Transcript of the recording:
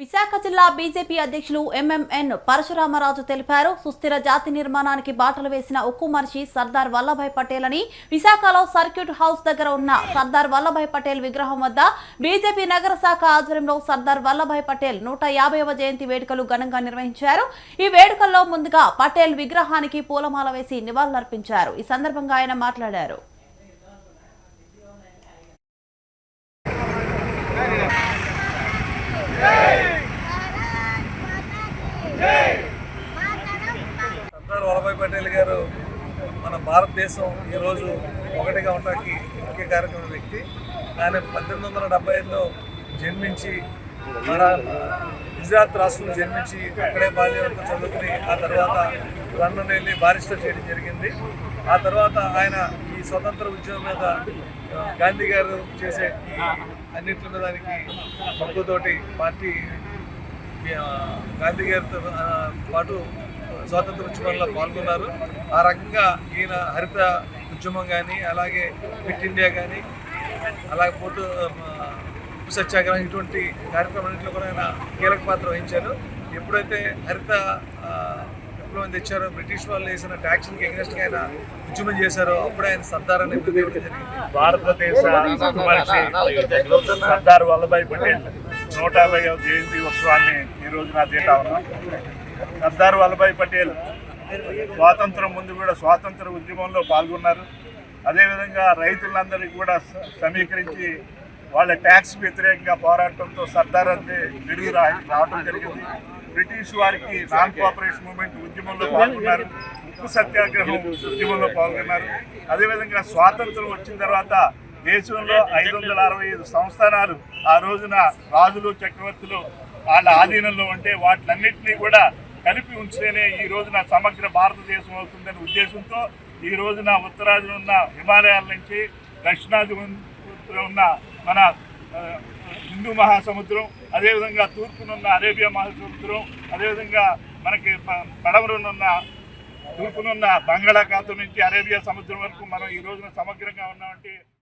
విశాఖ జిల్లా బీజేపీ అధ్యక్షులు ఎంఎంఎన్ పరశురామరాజు తెలిపారు. సుస్థిర జాతి నిర్మాణానికి బాటలు వేసిన ఉక్కు మనిషి సర్దార్ వల్లభాయ్ పటేల్ అని విశాఖలో సర్క్యూట్ హౌస్ దగ్గర ఉన్న సర్దార్ వల్లభాయ్ పటేల్ విగ్రహం వద్ద బీజేపీ నగర శాఖ ఆధ్వర్యంలో సర్దార్ వల్లభాయ్ పటేల్ నూట యాభైవ జయంతి వేడుకలు ఘనంగా నిర్వహించారు. ఈ వేడుకల్లో ముందుగా పటేల్ విగ్రహానికి పూలమాల వేసి నివాళులర్పించారు. ఈ సందర్భంగా ఆయన మాట్లాడారు సర్దార్ వల్లభాయ్ పటేల్ గారు మన భారతదేశం ఈరోజు ఒకటిగా ఉండడానికి ముఖ్య కార్యక్రమం వ్యక్తి. ఆయన పద్దెనిమిది వందల డెబ్బై ఐదులో జన్మించి మన గుజరాత్ రాష్ట్రంలో జన్మించి అక్కడే బాల్యంతో చదువుకుని ఆ తర్వాత లండన్ వెళ్ళి బారిస్టర్ చేయడం జరిగింది. ఆ తర్వాత ఆయన ఈ స్వతంత్ర ఉద్యమం మీద గాంధీ గారు చేసే ఈ అన్నింటి మీద దానికి మక్కువతోటి పార్టీ ఆ, గాంధీ గారితో పాటు స్వాతంత్ర ఉద్యమంలో పాల్గొన్నారు. ఆ రకంగా ఈయన హరిత ఉద్యమం కానీ అలాగే ఫిట్ ఇండియా కానీ అలాగే పోతూ ఉప్పు సత్యాగ్రహం ఇటువంటి కార్యక్రమాలన్నింటిలో కూడా ఆయన కీలక పాత్ర వహించారు. ఎప్పుడైతే హరిత విప్లవం తెచ్చారో బ్రిటిష్ వాళ్ళు వేసిన ట్యాక్స్కి ఎగ్నెస్ట్గా ఆయన ఉద్యమం చేశారో అప్పుడే ఆయన సర్దార్ అని భారతదేశ సర్దార్ వల్లభాయ్ పటేల్ నూట యాభై జయంతి ఉత్సవాన్ని ఈ రోజున చేటా ఉన్నాం సర్దార్ వల్లభాయ్ పటేల్ స్వాతంత్రం ముందు కూడా స్వాతంత్ర ఉద్యమంలో పాల్గొన్నారు. అదేవిధంగా రైతులందరికీ కూడా సమీకరించి వాళ్ళ ట్యాక్స్ వ్యతిరేకంగా పోరాటంతో సర్దార్ అంటే విడుగు రావడం జరిగింది. బ్రిటిష్ వారికి నాన్ కోఆపరేషన్ మూవ్మెంట్ ఉద్యమంలో పాల్గొన్నారు. ఉప్పు సత్యాగ్రహం ఉద్యమంలో పాల్గొన్నారు. అదేవిధంగా స్వాతంత్రం వచ్చిన తర్వాత దేశంలో ఐదు వందల అరవై ఐదు సంస్థానాలు ఆ రోజున రాజులు చక్రవర్తులు వాళ్ళ ఆధీనంలో ఉంటే వాటిలన్నింటినీ కూడా కలిపి ఉంచితేనే ఈ రోజున సమగ్ర భారతదేశం అవుతుందనే ఉద్దేశంతో ఈ రోజున ఉత్తరాదిన ఉన్న హిమాలయాల నుంచి దక్షిణాది ఉన్న మన హిందూ మహాసముద్రం అదేవిధంగా తూర్పునున్న అరేబియా మహాసముద్రం అదేవిధంగా మనకి ప- పడమరనున్న తూర్పునున్న బంగాళాఖాతం నుంచి అరేబియా సముద్రం వరకు మనం ఈ రోజున సమగ్రంగా ఉన్నామంటే